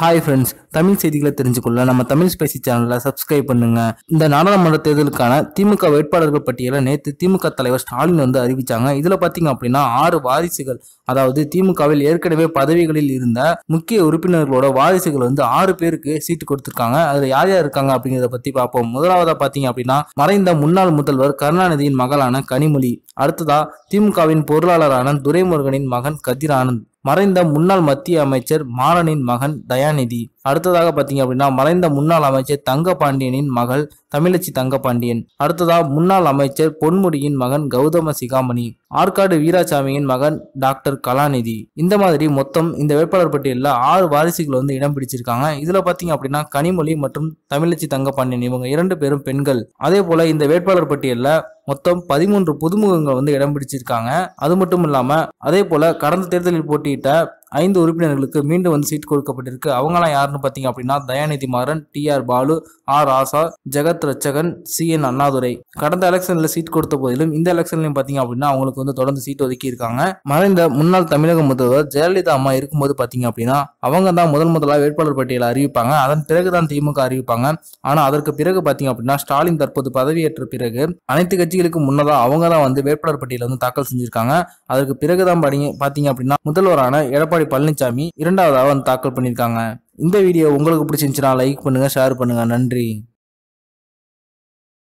Hi friends Tamil செய்திகளை தெரிஞ்சுக்கொள்ள நம்ம Tamil Spacey சேனலை சப்ஸ்கிரைப் பண்ணுங்க. இந்த நாடாளுமன்ற தேர்தலுக்கான திமுக வேட்பாளர்கள் பட்டியலை நேற்று திமுக தலைவர் ஸ்டாலின் வந்து அறிவிச்சாங்க. இதில் பார்த்தீங்க அப்படின்னா ஆறு வாரிசுகள் அதாவது திமுகவில் ஏற்கனவே பதவிகளில் இருந்த முக்கிய உறுப்பினர்களோட வாரிசுகள் வந்து ஆறு பேருக்கு சீட்டு கொடுத்துருக்காங்க. அதில் யார் யார் இருக்காங்க அப்படிங்கிறத பற்றி பார்ப்போம். முதலாவதா பார்த்தீங்க அப்படின்னா மறைந்த முன்னாள் முதல்வர் கருணாநிதியின் மகளான கனிமொழி அடுத்ததா திமுகவின் பொருளாளரான துரைமுருகனின் மகன் கதிர் ஆனந்த் மறைந்த முன்னாள் மத்திய அமைச்சர் மாறனின் மகன் தயாநிதி. அடுத்ததாக பார்த்தீங்க அப்படின்னா மறைந்த முன்னாள் அமைச்சர் தங்கபாண்டியனின் மகள் தமிழச்சி தங்கபாண்டியன். அடுத்ததாக முன்னாள் அமைச்சர் பொன்முடியின் மகன் கௌதம சிகாமணி. ஆற்காடு வீராசாமியின் மகன் டாக்டர் கலாநிதி. இந்த மாதிரி மொத்தம் இந்த வேட்பாளர் பட்டியலில் ஆறு வாரிசுகள் வந்து இடம் பிடிச்சிருக்காங்க. இதுல பாத்தீங்க அப்படின்னா கனிமொழி மற்றும் தமிழச்சி தங்கபாண்டியன் இவங்க இரண்டு பேரும் பெண்கள். அதே போல இந்த வேட்பாளர் பட்டியலில் மொத்தம் பதிமூன்று புதுமுகங்கள் வந்து இடம் பிடிச்சிருக்காங்க. அது மட்டும் இல்லாமல் அதே போல் கடந்த தேர்தலில் போட்டியிட்ட ஐந்து உறுப்பினர்களுக்கு மீண்டும் வந்து சீட் கொடுக்கப்பட்டிருக்கு. அவங்களாம் யாருன்னு பார்த்தீங்க அப்படின்னா தயாநிதி மாறன் டி ஆர் பாலு ஆர் ஆசா ஜெகத் ரச்சகன் சி என் அண்ணாதுரை. கடந்த எலெக்ஷனில் சீட் கொடுத்த போதிலும் இந்த எலெக்ஷன்லையும் பார்த்தீங்க அப்படின்னா அவங்களுக்கு வந்து தொடர்ந்து சீட் ஒதுக்கி இருக்காங்க. மறைந்த முன்னாள் தமிழக முதல்வர் ஜெயலலிதா அம்மா இருக்கும்போது பார்த்தீங்க அப்படின்னா அவங்க தான் முதல் முதலாக வேட்பாளர் பட்டியலை அறிவிப்பாங்க. அதன் பிறகு தான் திமுக அறிவிப்பாங்க. ஆனால் அதற்கு பிறகு பார்த்தீங்க அப்படின்னா ஸ்டாலின் தற்போது பதவியேற்ற பிறகு அனைத்து கட்சிகளுக்கு முன்னதாக அவங்க தான் வந்து வேட்பாளர் பட்டியலை வந்து தாக்கல் செஞ்சிருக்காங்க. அதற்கு பிறகு தான் பார்த்தீங்க அப்படின்னா முதல்வரான எடப்பாடி பழனிசாமி இரண்டாவதாக வந்து தாக்கல் பண்ணியிருக்காங்க. இந்த வீடியோ உங்களுக்கு பிடிச்சிருந்துச்சுன்னா லைக் பண்ணுங்கள் ஷேர் பண்ணுங்கள் நன்றி.